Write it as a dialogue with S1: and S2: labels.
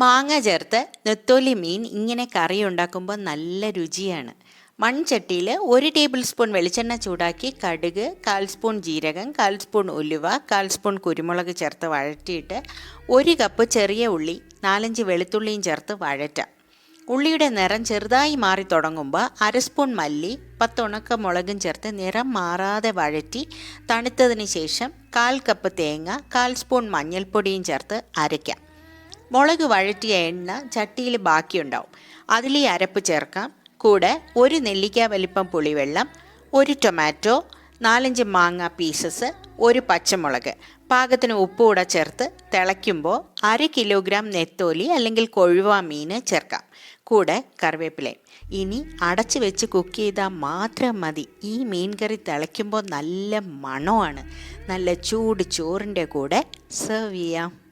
S1: മാങ്ങ ചേർത്ത് നെത്തോലി മീൻ ഇങ്ങനെ കറി ഉണ്ടാക്കുമ്പോൾ നല്ല രുചിയാണ്. മൺചട്ടിയിൽ ഒരു ടേബിൾ സ്പൂൺ വെളിച്ചെണ്ണ ചൂടാക്കി കടുക് കാൽ സ്പൂൺ ജീരകം കാൽ സ്പൂൺ ഉലുവ കാൽ സ്പൂൺ കുരുമുളക് ചേർത്ത് വഴറ്റിയിട്ട് ഒരു കപ്പ് ചെറിയ ഉള്ളി നാലഞ്ച് വെളുത്തുള്ളിയും ചേർത്ത് വഴറ്റാം. ഉള്ളിയുടെ നിറം ചെറുതായി മാറി തുടങ്ങുമ്പോൾ അര സ്പൂൺ മല്ലി പത്ത് ഉണക്ക മുളകും ചേർത്ത് നിറം മാറാതെ വഴറ്റി തണുത്തതിന് ശേഷം കാൽ കപ്പ് തേങ്ങ കാൽ സ്പൂൺ മഞ്ഞൾപ്പൊടിയും ചേർത്ത് അരയ്ക്കാം. മുളക് വഴറ്റിയ എണ്ണ ചട്ടിയിൽ ബാക്കിയുണ്ടാവും. അതിൽ ഈ അരപ്പ് ചേർക്കാം. കൂടെ ഒരു നെല്ലിക്ക വലിപ്പം പുളിവെള്ളം ഒരു ടൊമാറ്റോ നാലഞ്ച് മാങ്ങ പീസസ് ഒരു പച്ചമുളക്. പാകത്തിന് ഉപ്പ് കൂടെ ചേർത്ത് തിളയ്ക്കുമ്പോൾ അര കിലോഗ്രാം നെത്തോലി അല്ലെങ്കിൽ കൊഴുവ മീൻ ചേർക്കാം. കൂടെ കറിവേപ്പിലയും ഇനി അടച്ചു വെച്ച് കുക്ക് ചെയ്താൽ മാത്രം മതി. ഈ മീൻ കറി തിളയ്ക്കുമ്പോൾ നല്ല മണമാണ്. നല്ല ചൂട് ചോറിന്റെ കൂടെ സെർവ് ചെയ്യാം.